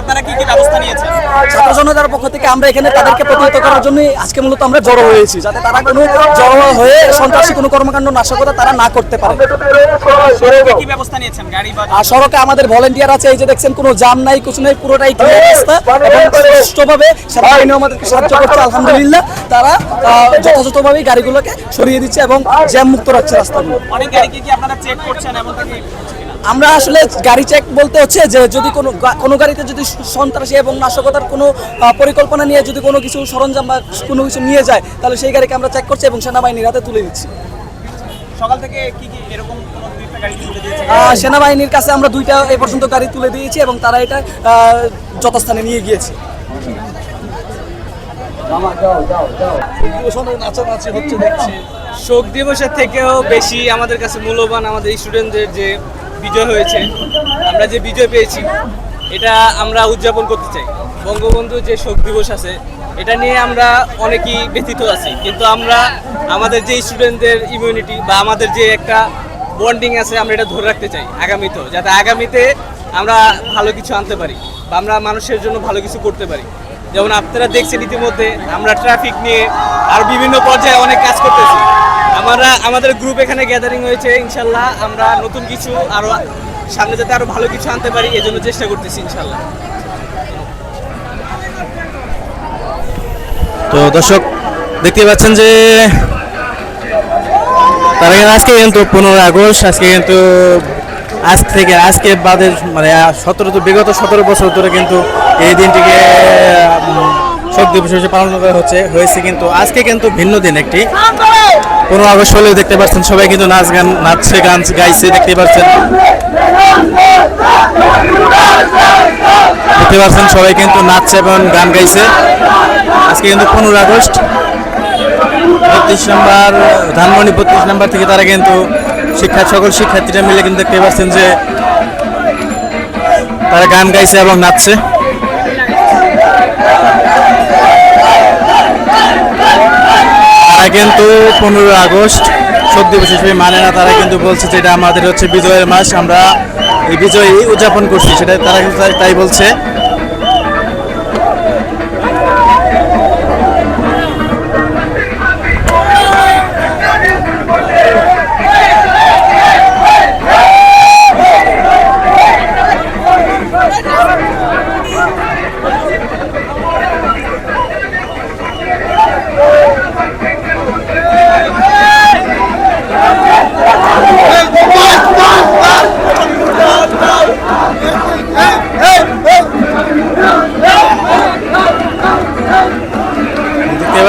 আপনারা কি কি ব্যবস্থা নিয়েছেন? ছাত্র জনতার পক্ষ থেকে আমরা এখানে তাদেরকে প্রতিহত করার জন্য আজকে মূলত আমরা জড়ো হয়েছি যাতে তারা কোনো জড়ো হয়ে সন্ত্রাসী কোনো কর্মকাণ্ড নাশকতা তারা না করতে পারে। কি ব্যবস্থা নিয়েছেন? গাড়ি আর সড়কে আমাদের ভলেন্টিয়ার আছে এই যে দেখছেন কোনো জাম নাই কিছু নাই পুরোটাই ক্লিয়ার রাস্তা এবং সুষ্ঠুভাবে সেনাবাহিনী আমাদেরকে সাহায্য করছে আলহামদুলিল্লাহ। তারা যথাযথভাবেই গাড়িগুলোকে সরিয়ে দিচ্ছে এবং জ্যাম মুক্ত রাখছে রাস্তাগুলো। অনেক গাড়ি কি আপনারা চেক করছেন এমন কি আমরা আসলে গাড়ি চেক বলতে হচ্ছে যে যদি কোনো কোনো গাড়িতে যদি সন্ত্রাসী এবং নাশকতার কোনো পরিকল্পনা নিয়ে যদি কোনো কিছু সরঞ্জাম বা কোনো কিছু নিয়ে যায় তাহলে সেই গাড়িকে আমরা চেক করছি এবং সেনাবাহিনীর হাতে তুলে দিচ্ছি। সকাল থেকে কি কি এরকম গাড়ি তুলে সেনাবাহিনীর কাছে আমরা দুইটা এ পর্যন্ত গাড়ি তুলে দিয়েছি এবং তারা এটা যথাস্থানে নিয়ে গিয়েছে। হচ্ছে দেখছি। শোক দিবসের থেকেও বেশি আমাদের কাছে মূল্যবান আমাদের স্টুডেন্টদের যে বিজয় হয়েছে। আমরা যে বিজয় পেয়েছি, এটা আমরা উদযাপন করতে চাই। বঙ্গবন্ধু যে শোক দিবস আছে, এটা নিয়ে আমরা অনেকেই ব্যথিত আছি। কিন্তু আমরা, আমাদের যে স্টুডেন্টদের ইমিউনিটি বা আমাদের যে একটা বন্ডিং আছে, আমরা এটা ধরে রাখতে চাই আগামীতেও, যাতে আগামীতে আমরা ভালো কিছু আনতে পারি বা আমরা মানুষের জন্য ভালো কিছু করতে পারি। যেমন আপনারা দেখছেন ইতিমধ্যে, আমরা ট্রাফিক নিয়ে আর বিভিন্ন পর্যায়ে অনেক কাজ করতেছি। আমরা, আমাদের গ্রুপ এখানে গ্যাদারিং হয়েছে, ইনশাল্লাহ আমরা নতুন কিছু আরও সামনে যাতে আরও ভালো কিছু আনতে পারি এই জন্য চেষ্টা করতেছি, ইনশাল্লাহ। তো দর্শক, দেখতে পাচ্ছেন যে তারা আজকে কিন্তু পনেরো আগস্ট, আজকে কিন্তু আজ থেকে, আজকে বাদে মানে সতেরো তো বিগত সতেরো বছর ধরে কিন্তু এই দিনটিকে শোক দিবস হিসেবে পালন করা হচ্ছে, হয়েছে কিন্তু আজকে কিন্তু ভিন্ন দিন একটি। পনেরো আগস্ট হলেও দেখতে পাচ্ছেন, সবাই কিন্তু নাচ গান, নাচছে, গান গাইছে, দেখতে পাচ্ছেন। দেখতে পাচ্ছেন, সবাই কিন্তু নাচছে এবং গান গাইছে। আজকে কিন্তু পনেরো আগস্ট, বত্রিশ নম্বর, ধানমন্ডি বত্রিশ নম্বর থেকে তারা কিন্তু শিক্ষা, সকল শিক্ষার্থীরা মিলে কিন্তু দেখতে পাচ্ছেন যে তারা গান গাইছে এবং নাচছে। তারা কিন্তু পনেরো আগস্ট শোক দিবস হিসেবে মানে না, তারা কিন্তু বলছে যে এটা আমাদের হচ্ছে বিজয়ের মাস, আমরা এই বিজয় উদযাপন করছি, সেটা তারা কিন্তু তাই- তাই বলছে।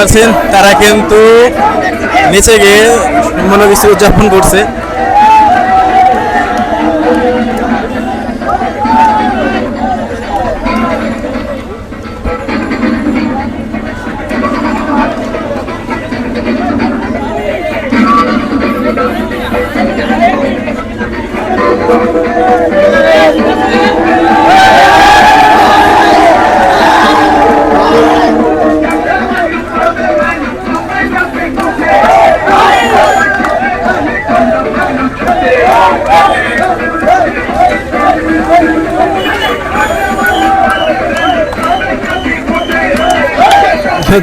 পাচ্ছেন তারা কিন্তু নিচে গিয়ে মনে কিছু উদযাপন করছে।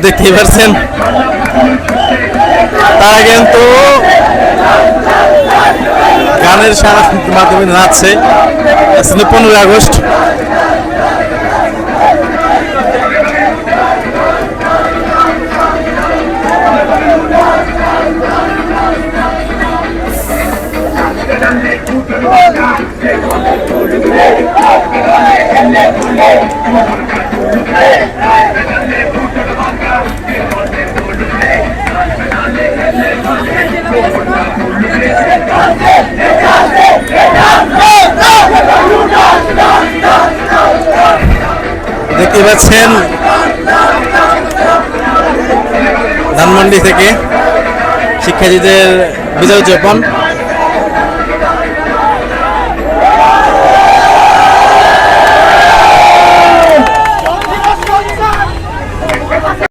দেখতেই পাচ্ছেন তারা কিন্তু গানের সারা মাধ্যমে নাচছে। পনেরোই আগস্ট। দেখতে পাচ্ছেন ধানমন্ডি থেকে শিক্ষার্থীদের বিজয় উদযাপন।